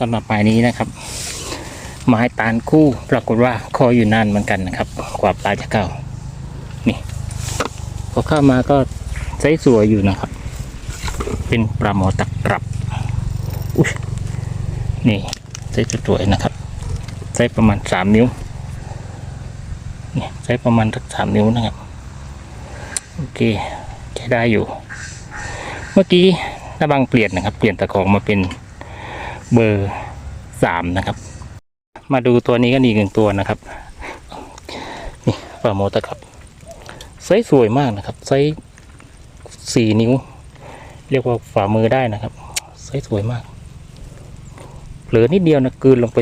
สำหรับหมายนี้นะครับหมายตานคู่ปรากฏว่าคออยู่นานเหมือนกันนะครับ กว่าปลาจะเข้านี่พอเข้ามาก็ไซส์สวยอยู่นะครับ เป็นปลาหมอตะกรับอุ้ยนี่ไซส์สวยนะครับไซส์ประมาณสามนิ้วนี่ไซส์ประมาณสักสามนิ้วนะครับโอเคใช้ได้อยู่ เมื่อกี้น้าบังเปลี่ยนนะครับ เปลี่ยนตะกองมาเป็นเบอร์ สามนะครับ มาดูตัวนี้กันอีกหนึ่งตัวนะครับ นี่ปลาโมตะครับไซส์สวยมากนะครับไซส์สี่นิ้ว เรียกว่าฝ่ามือได้นะครับไซส์สวยมาก เหลือนิดเดียวนะกืนลงไป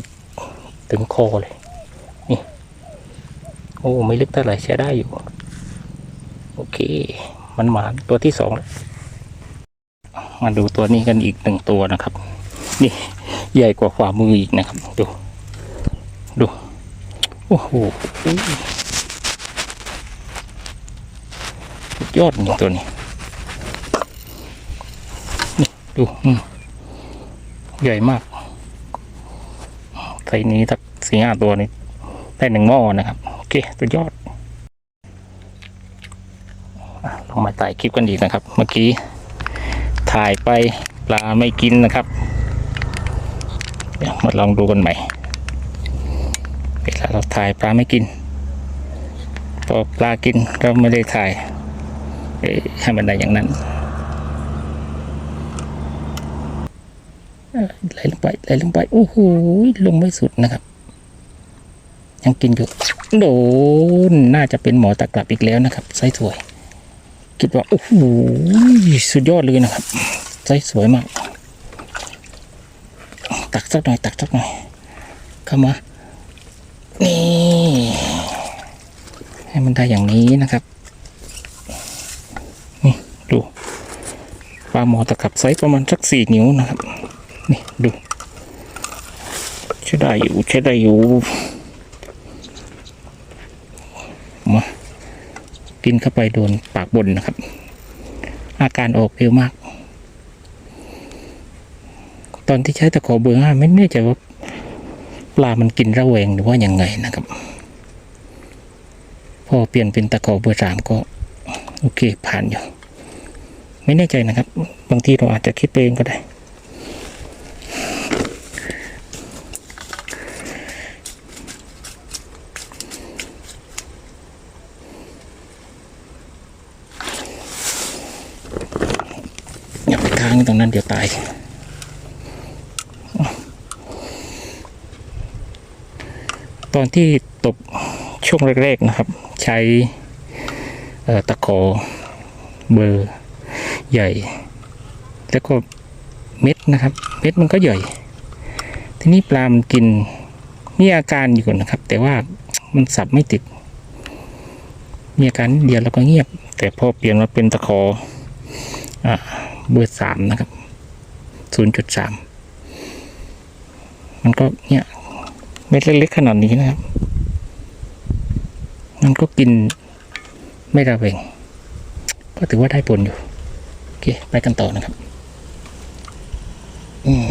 ถึงคอเลย นี่ โอ้ไม่ลึกเท่าไหร่ใช้ได้อยู่ โอเค มันหมานตัวที่สองมาดูตัวนี้กันอีกหนึ่งตัวนะครับ นี่ ใหญ่กว่าฝ่ามืออีกนะครับ ดู ดู โอ้โหยอดจริงตัวนี้ นี่ดูใหญ่มากไซส์นี้สักสี่ห้าตัวนี้ได้หนึ่งหม้อนะครับ โอเคสุดยอดลองมาถ่ายคลิปกันอีกนะครับ เมื่อกี้ถ่ายไปปลาไม่กินนะครับ เดี๋ยวมาลองดูกันใหม่เวลาเราถ่ายปลาไม่กินพอปลากินเราไม่ได้ถ่ายให้มันได้อย่างนั้นไหลลงไปไหลลงไปโอ้โหลงไม่สุดนะครับ ยังกินอยู่โดนน่าจะเป็นหมอตะกลับอีกแล้วนะครับไซส์สวย คิดว่าโอ้โหสุดยอดเลยนะครับไซส์สวยมาก ตักสักหน่อย ตักสักหน่อยเข้ามานี่ให้มันได้อย่างนี้นะครับนี่ดูปลาหมอตะกับไซส์ประมาณสักสี่นิ้วนะครับนี่ดูใช้ได้อยู่ใช้ได้อยู่มากินเข้าไปโดนปากบนนะครับ อาการออกเร็วมาก ตอนที่ใช้ตะขอเบอร์ห้าไม่แน่ใจว่าปลามันกินระแวงหรือว่ายังไงนะครับ พอเปลี่ยนเป็นตะขอเบอร์สามก็โอเคผ่านอยู่ ไม่แน่ใจนะครับ บางทีเราอาจจะคิดเองก็ได้ อย่าไปค้างตรงนั้นเดี๋ยวตาย ตอนที่ตกช่วงแรกๆนะครับ ใช้ตะขอเบอร์ใหญ่ แล้วก็เม็ดนะครับ เม็ดมันก็ใหญ่ ทีนี้ปลามันกินมีอาการอยู่นะครับ แต่ว่ามันสับไม่ติด มีอาการเดียวแล้วก็เงียบ แต่พอเปลี่ยนมาเป็นตะขออเบอร์สามนะครับศูนย์จุดสามมันก็เนี่ย เม็ดเล็กๆขนาดนี้นะครับมันก็กินไม่ระเวงก็ถือว่าได้ผลอยู่ โอเค ไปกันต่อนะครับอืม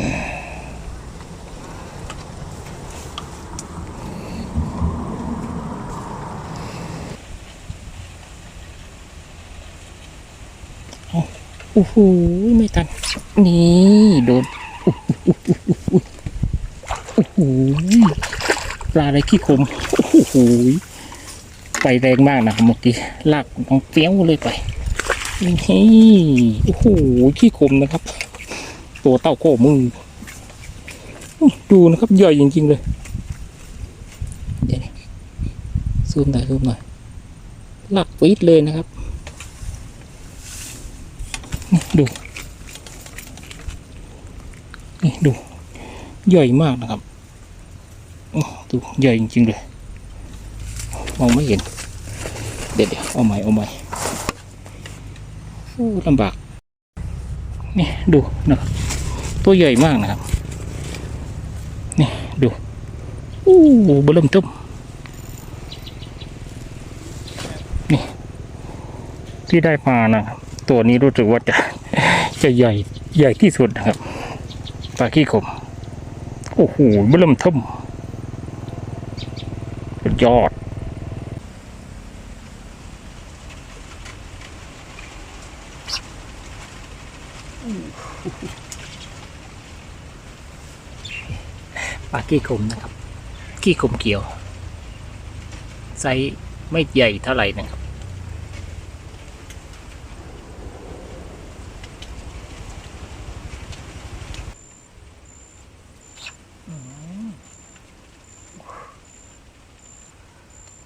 โอ้โห ไม่ทัน นี่ โดน โอ้โหปลาอะไรขี้คมโอ้โหไปแรงมากนะครับเมื่อกี้ลากน้องเปี้ยวเลยไปนี่โอ้โหขี้คมนะครับ ตัวเต้าโก้มือมือดูนะครับใหญ่จริงๆเลยเดี๋ยวซูมหน่อยซูมหน่อยลากปี๊ดเลยนะครับ ดูนี่ดู ใหญ่มากนะครับ ดูใหญ่จริงๆเลยมองไม่เห็น เดี๋ยวเดี๋ยวเอาใหม่เอาใหม่ลำบากนี่ดูนะครับตัวใหญ่มากนะครับ นี่ดูโอ้เบลมต้มนี่ ที่ได้มานะครับ ตัวนี้รู้สึกว่าจะจะใหญ่ใหญ่ที่สุดนะครับปลาขี้ขมโอ้โหเบิ่มเทิมสุด ยอด ปลากี้ขมนะครับ กี้ขมเกี่ยว ไซส์ไม่ใหญ่เท่าไหร่นะครับ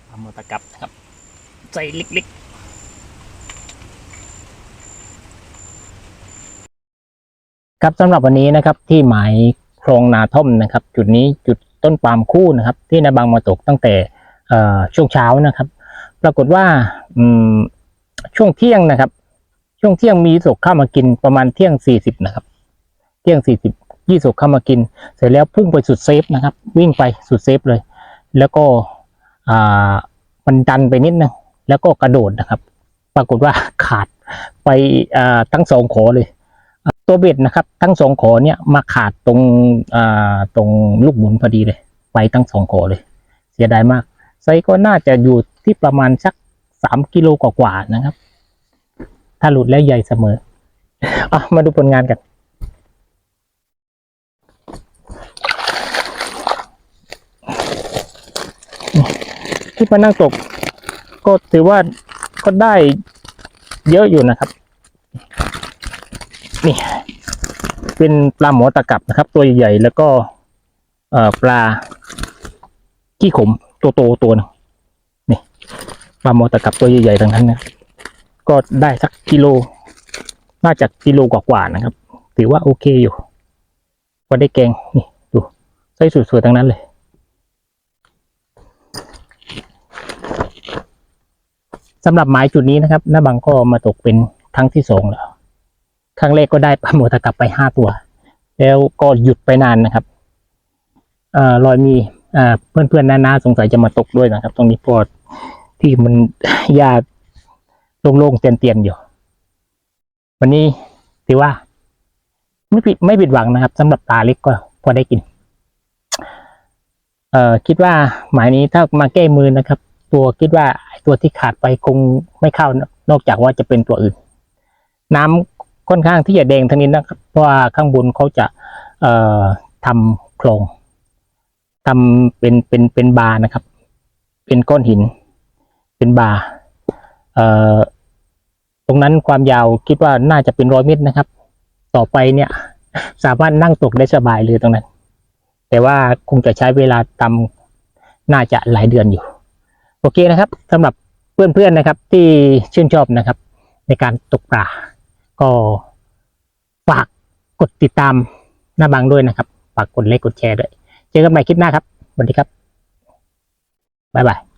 ปลาหมอตะกับนะครับ ไซส์เล็กๆครับสำหรับวันนี้นะครับที่หมายคลองนาท่อมนะครับ จุดนี้จุดต้นปาล์มคู่นะครับ ที่นาบางมาตกตั้งแต่ช่วงเช้านะครับ ปรากฏว่าช่วงเที่ยงนะครับ ช่วงเที่ยงมีสกเข้ามากินประมาณเที่ยงสี่สิบนะครับ เที่ยงสี่สิบยี่สกเข้ามากิน เสร็จแล้วพุ่งไปสุดเซฟนะครับ วิ่งไปสุดเซฟเลย แล้วก็มันดันไปนิดนึง แล้วก็กระโดดนะครับ ปรากฏว่าขาดไปอ่าทั้งสองขอเลย ตัวเบ็ดนะครับ ทั้งสองขอเนี่ยมาขาดตรงอ่าตรงลูกหมุนพอดีเลย ไปทั้งสองขอเลย เสียดายมากไซก็น่าจะอยู่ที่ประมาณสักสามกิโลกว่าๆนะครับ ถ้าหลุดแล้วใหญ่เสมออะมาดูผลงานกันที่มานั่งตก ก็ถือว่าก็ได้เยอะอยู่นะครับ นี่ เป็นปลาหมอตะกับนะครับ ตัวใหญ่ๆแล้วก็เอ่อปลาขี้ขมตัวโตตัวหนึงนี่ปลาหมอตะกับตัวใหญ่ๆทั้งนั้นนะก็ได้สักกิโลน่าจะกิโลกว่าๆนะครับ ถือว่าโอเคอยู่พอได้แกงนี่ดูไส้สวยๆทั้งนั้นเลย สำหรับหมายจุดนี้นะครับน้าบังก็มาตกเป็นครั้งที่สองแล้วครั้งแรกก็ได้ปลาหมอตะกับไปห้าตัว แล้วก็หยุดไปนานนะครับเอ่อรอยมีอ่าเพื่อนๆนานาสงสัยจะมาตกด้วยนะครับ ตรงนี้พอที่มันหญ้าโล่งๆเตียนๆอยู่ วันนี้ถือว่า ไม่ผิดไม่ผิดหวังนะครับสำหรับปลาเล็กก็พอได้กิน เอ่อคิดว่าหมายนี้ถ้ามาแก้มือนะครับ ตัวคิดว่าตัวที่ขาดไปคงไม่เข้านอกจากว่าจะเป็นตัวอื่น น้ำค่อนข้างที่จะแดงทั้งนี้นะครับเพราะว่าข้างบนเขาจะเอ่อทำโครงทำเป็นเป็นเป็นบาร์นะครับ เป็นก้อนหิน เป็นบาร์เอ่อตรงนั้นความยาวคิดว่าน่าจะเป็นร้อยเมตรนะครับ ต่อไปเนี่ย สามารถนั่งตกได้สบายเลยตรงนั้น แต่ว่าคงจะใช้เวลาตำน่าจะหลายเดือนอยู่ โอเคนะครับสำหรับเพื่อนๆนะครับ ที่ชื่นชอบนะครับ ในการตกปลาก็ฝากกดติดตามหน้าบังด้วยนะครับ ฝากกดไลค์กดแชร์ด้วย เจอกันใหม่คลิปหน้าครับสวัสดีครับบ๊ายบาย